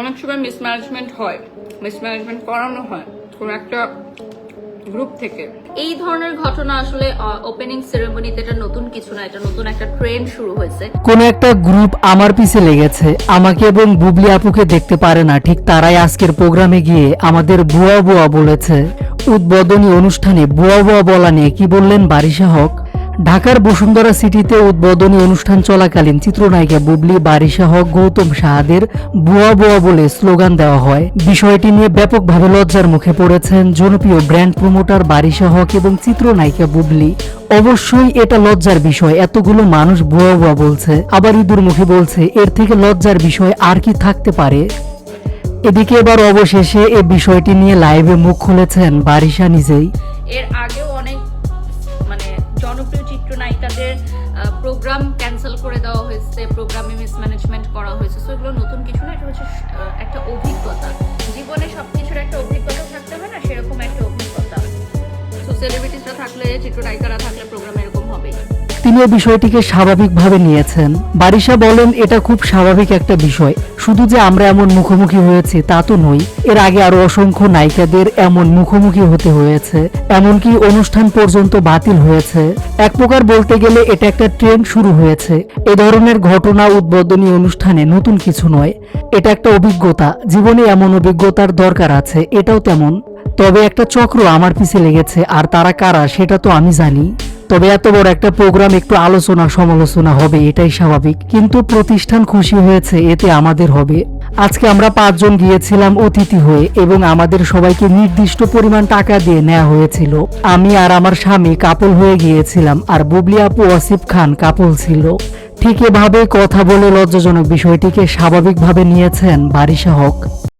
অনেক সময় মিসম্যানেজমেন্ট হয়। মিসম্যানেজমেন্ট করানো হয় কোনো একটা গ্রুপ থেকে। এই ধরনের ঘটনা আসলে ওপেনিং সেরেমনিতে এটা নতুন কিছু না, এটা নতুন একটা ট্রেন্ড শুরু হয়েছে। কোন একটা গ্রুপ আমার পিছে লেগেছে, আমাকে এবং বুবলি আপুকে দেখতে পারে না, ঠিক তারাই আজকের প্রোগ্রামে গিয়ে আমাদের বুয়া বুয়া বলেছে, উদ্বোধনী অনুষ্ঠানে বুয়া বুয়া বলা নিয়ে। কি বললেন বারিশা হক? ঢাকার বসুন্ধরা সিটিতে উদ্বোধনী অনুষ্ঠান চলাকালীন চিত্রনায়িকা বুবলি বারিশা হক গৌতম সাহাদের বুয়া বুয়া বলে স্লোগান দেওয়া হয়। বিষয়টি নিয়ে ব্যাপকভাবে লজ্জার মুখে পড়েছেন জনপ্রিয় ব্র্যান্ড প্রমোটার বারিশা হক এবং চিত্রনায়িকা বুবলি। অবশ্যই এটা লজ্জার বিষয়, এতগুলো মানুষ বুয়া বুয়া বলছে। আবার ইঁদুর মুখে বলছে, এর থেকে লজ্জার বিষয় আর কি থাকতে পারে? এদিকে এবার অবশেষে এ বিষয়টি নিয়ে লাইভে মুখ খুলেছেন বারিশা নিজেই। এর আগেও চিত্রনায়িকাদের প্রোগ্রাম ক্যান্সেল করে দেওয়া হয়েছে প্রোগ্রামে মিসম্যানেজমেন্ট করা হয়েছে। সো এগুলো নতুন কিছু না, এটা হচ্ছে একটা অভিজ্ঞতা। জীবনে সব কিছুর একটা অভিজ্ঞতা থাকতে হয় না, সেরকম একটা অভিজ্ঞতা। সো সেলিব্রিটিসরা থাকলে, চিত্রনায়িকারা থাকলে প্রোগ্রাম এরকম হবেই তিনিও বিষয়টিকে স্বাভাবিকভাবে নিয়েছেন। বারিশা বলেন, এটা খুব স্বাভাবিক একটা বিষয়। শুধু যে আমরা এমন মুখোমুখি হয়েছি তা তো নই এর আগে আরও অসংখ্য নায়িকাদের এমন মুখোমুখি হতে হয়েছে। এমনকি অনুষ্ঠান পর্যন্ত বাতিল হয়েছে। এক প্রকার বলতে গেলে এটা একটা ট্রেন্ড শুরু হয়েছে। এ ধরনের ঘটনা উদ্বোধনী অনুষ্ঠানে নতুন কিছু নয়। এটা একটা অভিজ্ঞতা। জীবনে এমন অভিজ্ঞতার দরকার আছে, এটাও তেমন। তবে একটা চক্র আমার পিছে লেগেছে, আর তারা কারা সেটা তো আমি জানি। তবে এত বড় একটা প্রোগ্রাম একটু আলোচনা, সমালোচনা হবে, এটাই স্বাভাবিক। কিন্তু প্রতিষ্ঠান খুশি হয়েছে, এতে আমাদের হবে। আজকে আমরা পাঁচজন গিয়েছিলাম অতিথি হয়ে এবং আমাদের সবাইকে নির্দিষ্ট পরিমাণ টাকা দিয়ে নেওয়া হয়েছিল। আমি আর আমার স্বামী কাপল হয়ে গিয়েছিলাম আর বুবলি আপু ওয়াসিফ খান কাপল ছিল। ঠিক এভাবে কথা বলে লজ্জাজনক বিষয়টিকে স্বাভাবিকভাবে নিয়েছেন বারিশা হক।